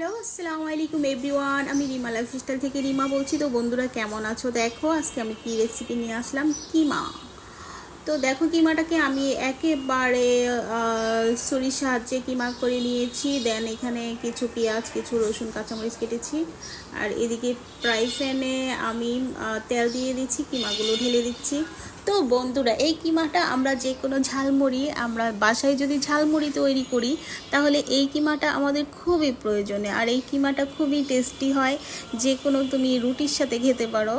Hello, আসসালামু আলাইকুম everyone. আমি রিমা লাইফ স্টাইল থেকে রিমা বলছি। তো বন্ধুরা, কেমন আছো? দেখো, আজকে আমি কি রেসিপি নিয়ে আসলাম? কিমা। তো দেখো কিমাটাকে আমি একেবারে ছুরির সাহায্যে কিমা করে নিয়েছি দেন এখানে কিছু পেঁয়াজ, কিছু রসুন, কাঁচামরিচ কেটেছি। আর এদিকে ফ্রাই প্যানে আমি তেল দিয়ে দিচ্ছি, কিমাগুলো ঢেলে দিচ্ছি। তো বন্ধুরা, এই কিমাটা আমরা যে কোনো ঝালমুড়ি, আমরা বাসায় যদি ঝালমুড়ি তৈরি করি, তাহলে এই কিমাটা আমাদের খুবই প্রয়োজনে আর এই কিমাটা খুবই টেস্টি হয়। যে কোনো তুমি রুটির সাথে খেতে পারো।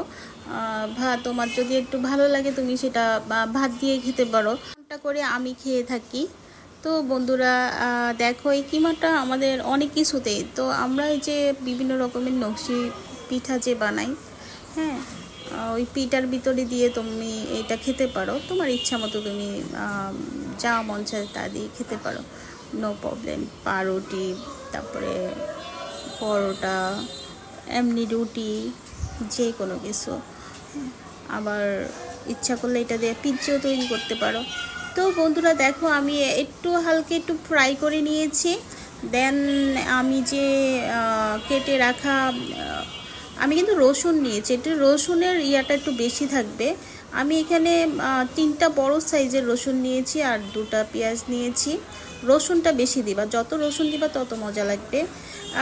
ভাত, তোমার যদি একটু ভালো লাগে, তুমি সেটা ভাত দিয়ে খেতে পারো। এটা করে আমি খেয়ে থাকি। তো বন্ধুরা দেখো, এই কিমাটা আমাদের অনেক কিছুতেই তো আমরা এই যে বিভিন্ন রকমের নকশি পিঠা যে বানাই হ্যাঁ ওই পিঠার ভিতরে দিয়ে তুমি এটা খেতে পারো। তোমার ইচ্ছা মতো তুমি যা মন চায় তা দিয়ে খেতে পারো। নো প্রবলেম পাউরুটি, তারপরে পরোটা, এমনি রুটি যে কোনো কিছু। আবার ইচ্ছা করলে এটা দিয়ে পিৎজাও তৈরি করতে পারো। তো বন্ধুরা দেখো, আমি একটু হালকা একটু ফ্রাই করে নিয়েছি। দেন আমি যে কেটে রাখা আমি কিন্তু রসুন নিয়েছি। একটু রসুনের ইয়াটা একটু বেশি থাকবে। আমি এখানে তিনটা বড় সাইজের রসুন নিয়েছি আর দুটা পেঁয়াজ নিয়েছি। রসুনটা বেশি দিবা, যত রসুন দিবা তত মজা লাগবে।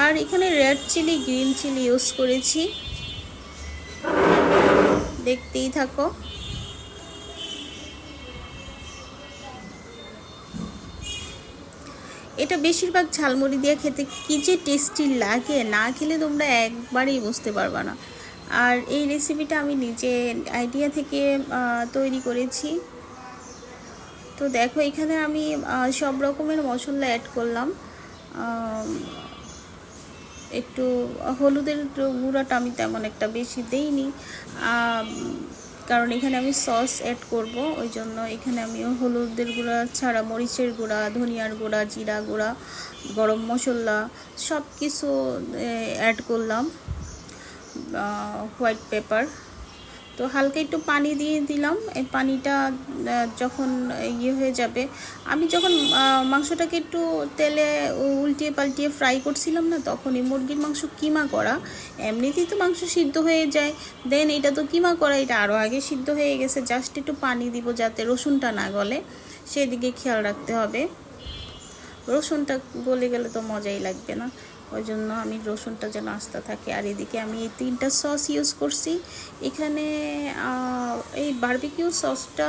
আর এখানে red chilli green chilli use করেছি। দেখতেই থাকো। এটা বেশিরভাগ ঝালমুড়ি দিয়ে খেতে কি যে টেস্টি লাগে, না খেলে তোমরা একবারেই বুঝতে পারবা না। আর এই রেসিপিটা আমি নিজে আইডিয়া থেকে তৈরি করেছি। তো দেখো, এখানে আমি সব রকমের মশলা অ্যাড করলাম। একটু হলুদের গুঁড়াটা আমি তেমন একটা বেশি দেইনি। কারণ এখানে আমি সস অ্যাড করব, ওই জন্য এখানে আমি হলুদের গুঁড়া ছাড়া মরিচের গুঁড়া, ধনিয়ার গুঁড়া, জিরা গুঁড়া, গরম মশলা সব কিছু অ্যাড করলাম হোয়াইট পেপার তো হালকা একটু পানি দিয়ে দিলাম। এই পানিটা যখন ইয়ে হয়ে যাবে, আমি যখন মাংসটাকে একটু তেলে উল্টিয়ে পাল্টিয়ে ফ্রাই করছিলাম না, তখনই মুরগির মাংস কিমা করা, এমনিতেই তো মাংস সিদ্ধ হয়ে যায়। দেন এটা তো কিমা করা, এটা আরও আগে সিদ্ধ হয়ে গেছে জাস্ট একটু পানি দিব যাতে রসুনটা না গলে। সেদিকে খেয়াল রাখতে হবে। রসুনটা গলে গেলে তো মজাই লাগবে না। ওই জন্য আমি রসুনটা যেন আস্তে থাকে। আর এদিকে আমি এই তিনটা সস ইউজ করছি। এখানে এই বারবিকিউ সসটা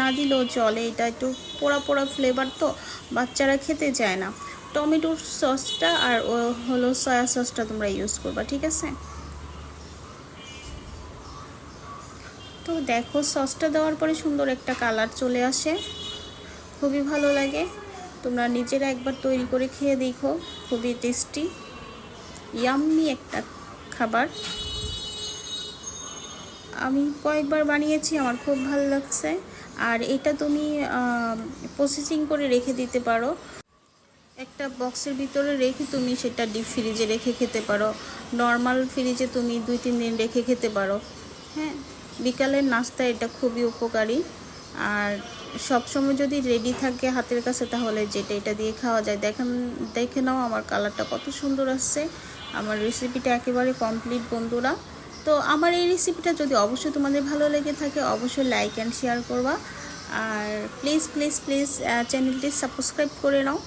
না দিলেও চলে। এটা একটু পোড়া পোড়া ফ্লেভার তো, বাচ্চারা খেতে চায় না। টমেটোর সসটা আর ও হলো সয়া সসটা তোমরা ইউজ করবা, ঠিক আছে? তো দেখো, সসটা দেওয়ার পরে সুন্দর একটা কালার চলে আসে। খুবই ভালো লাগে। তোমরা নিজেরা একবার তৈরি করে খেয়ে দেখো। খুবই টেস্টি ইয়াম্মি একটা খাবার। আমি কয়েকবার বানিয়েছি, আমার খুব ভালো লাগছে। আর এটা তুমি প্রসেসিং করে রেখে দিতে পারো। একটা বক্সের ভিতরে রেখে তুমি সেটা ডিপ ফ্রিজে রেখে খেতে পারো। নর্মাল ফ্রিজে তুমি দুই, তিন দিন রেখে খেতে পারো। হ্যাঁ বিকালের নাস্তা এটা খুবই উপকারী। আর সবসময় যদি রেডি থাকে হাতের কাছে, তাহলে যেটা এটা দিয়ে খাওয়া যায়। দেখেন, দেখে নাও আমার কালারটা কত সুন্দর আসছে। আমার রেসিপিটা একেবারে কমপ্লিট বন্ধুরা। তো আমার এই রেসিপিটা যদি অবশ্যই তোমাদের ভালো লেগে থাকে, অবশ্যই লাইক অ্যান্ড শেয়ার করবা। আর প্লিজ প্লিজ প্লিজ চ্যানেলটি সাবস্ক্রাইব করে নাও।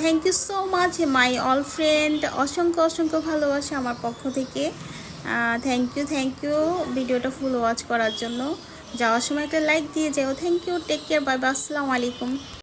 Thank you so much my all friend অসংখ্য অসংখ্য ভালোবাসা আমার পক্ষ থেকে। থ্যাংক ইউ থ্যাংক ইউ ভিডিওটা ফুল ওয়াচ করার জন্য। যাওয়ার সময় একটা লাইক দিয়ে যাও। Thank you take care bye bye আসসালামু আলাইকুম।